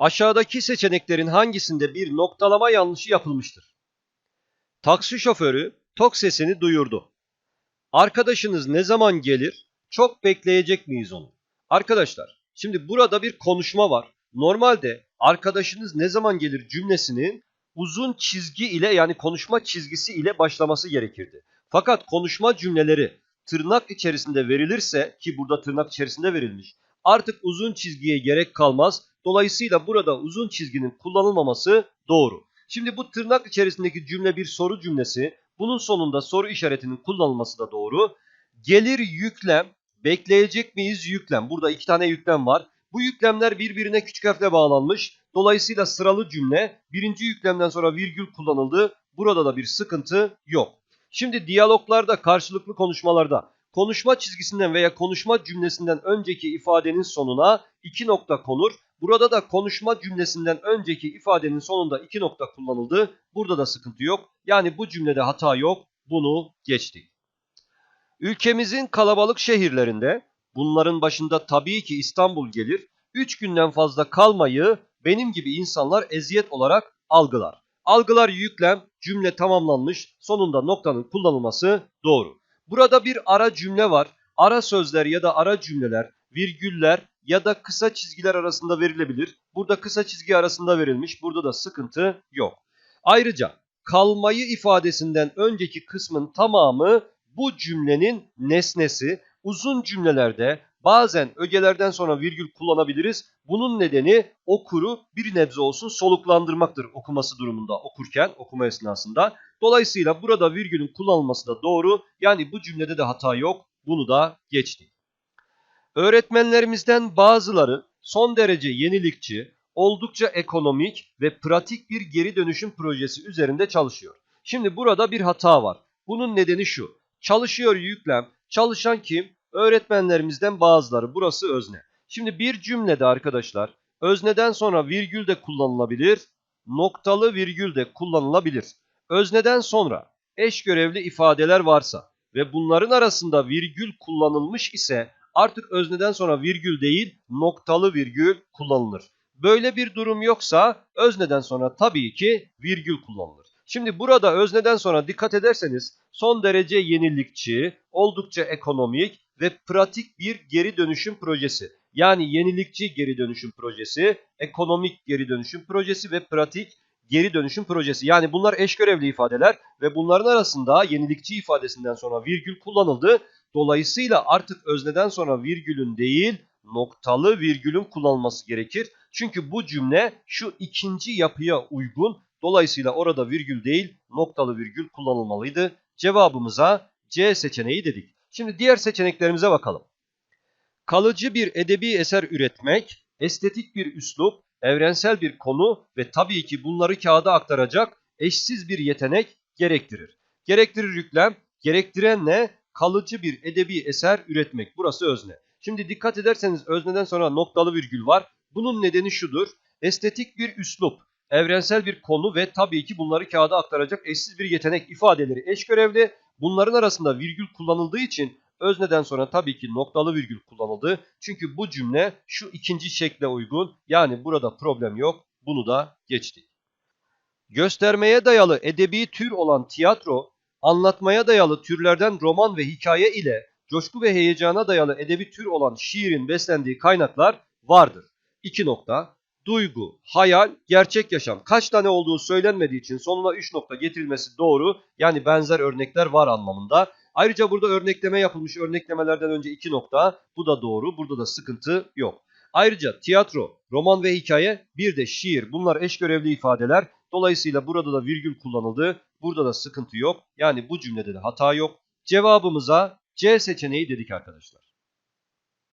Aşağıdaki seçeneklerin hangisinde bir noktalama yanlışı yapılmıştır? Taksi şoförü tok sesini duyurdu. Arkadaşınız ne zaman gelir? Çok bekleyecek miyiz onu? Arkadaşlar, şimdi burada bir konuşma var. Normalde arkadaşınız ne zaman gelir cümlesinin uzun çizgi ile yani konuşma çizgisi ile başlaması gerekirdi. Fakat konuşma cümleleri tırnak içerisinde verilirse ki burada tırnak içerisinde verilmiş artık uzun çizgiye gerek kalmaz. Dolayısıyla burada uzun çizginin kullanılmaması doğru. Şimdi bu tırnak içerisindeki cümle bir soru cümlesi. Bunun sonunda soru işaretinin kullanılması da doğru. Gelir yüklem, bekleyecek miyiz yüklem. Burada iki tane yüklem var. Bu yüklemler birbirine küçük harfle bağlanmış. Dolayısıyla sıralı cümle birinci yüklemden sonra virgül kullanıldı. Burada da bir sıkıntı yok. Şimdi diyaloglarda, karşılıklı konuşmalarda konuşma çizgisinden veya konuşma cümlesinden önceki ifadenin sonuna iki nokta konur. Burada da konuşma cümlesinden önceki ifadenin sonunda iki nokta kullanıldı. Burada da sıkıntı yok. Yani bu cümlede hata yok. Bunu geçtik. Ülkemizin kalabalık şehirlerinde bunların başında tabii ki İstanbul gelir. 3 günden fazla kalmayı benim gibi insanlar eziyet olarak algılar. Algılar yüklem, cümle tamamlanmış, sonunda noktanın kullanılması doğru. Burada bir ara cümle var. Ara sözler ya da ara cümleler, virgüller ya da kısa çizgiler arasında verilebilir. Burada kısa çizgi arasında verilmiş. Burada da sıkıntı yok. Ayrıca kalmayı ifadesinden önceki kısmın tamamı bu cümlenin nesnesi. Uzun cümlelerde bazen ögelerden sonra virgül kullanabiliriz. Bunun nedeni okuru bir nebze olsun soluklandırmaktır okuması durumunda okurken okuma esnasında. Dolayısıyla burada virgülün kullanılması da doğru. Yani bu cümlede de hata yok. Bunu da geçtik. Öğretmenlerimizden bazıları son derece yenilikçi, oldukça ekonomik ve pratik bir geri dönüşüm projesi üzerinde çalışıyor. Şimdi burada bir hata var. Bunun nedeni şu. Çalışıyor yüklem. Çalışan kim? Öğretmenlerimizden bazıları. Burası özne. Şimdi bir cümlede arkadaşlar özneden sonra virgül de kullanılabilir, noktalı virgül de kullanılabilir. Özneden sonra eş görevli ifadeler varsa ve bunların arasında virgül kullanılmış ise artık özneden sonra virgül değil noktalı virgül kullanılır. Böyle bir durum yoksa özneden sonra tabii ki virgül kullanılır. Şimdi burada özneden sonra dikkat ederseniz son derece yenilikçi, oldukça ekonomik ve pratik bir geri dönüşüm projesi. Yani yenilikçi geri dönüşüm projesi, ekonomik geri dönüşüm projesi ve pratik geri dönüşüm projesi. Yani bunlar eş görevli ifadeler ve bunların arasında yenilikçi ifadesinden sonra virgül kullanıldı. Dolayısıyla artık özneden sonra virgülün değil noktalı virgülün kullanılması gerekir. Çünkü bu cümle şu ikinci yapıya uygun. Dolayısıyla orada virgül değil noktalı virgül kullanılmalıydı. Cevabımıza C seçeneği dedik. Şimdi diğer seçeneklerimize bakalım. Kalıcı bir edebi eser üretmek, estetik bir üslup, evrensel bir konu ve tabii ki bunları kağıda aktaracak eşsiz bir yetenek gerektirir. Gerektirir yüklem, gerektiren ne? Kalıcı bir edebi eser üretmek. Burası özne. Şimdi dikkat ederseniz özneden sonra noktalı virgül var. Bunun nedeni şudur. Estetik bir üslup, evrensel bir konu ve tabii ki bunları kağıda aktaracak eşsiz bir yetenek ifadeleri eş görevli. Bunların arasında virgül kullanıldığı için özneden sonra tabii ki noktalı virgül kullanıldı. Çünkü bu cümle şu ikinci şekle uygun. Yani burada problem yok. Bunu da geçtik. Göstermeye dayalı edebi tür olan tiyatro, anlatmaya dayalı türlerden roman ve hikaye ile coşku ve heyecana dayalı edebi tür olan şiirin beslendiği kaynaklar vardır. 2 nokta. Duygu, hayal, gerçek yaşam. Kaç tane olduğu söylenmediği için sonuna 3 nokta getirilmesi doğru. Yani benzer örnekler var anlamında. Ayrıca burada örnekleme yapılmış örneklemelerden önce 2 nokta. Bu da doğru. Burada da sıkıntı yok. Ayrıca tiyatro, roman ve hikaye bir de şiir. Bunlar eş görevli ifadeler. Dolayısıyla burada da virgül kullanıldı. Burada da sıkıntı yok. Yani bu cümlede de hata yok. Cevabımıza C seçeneği dedik arkadaşlar.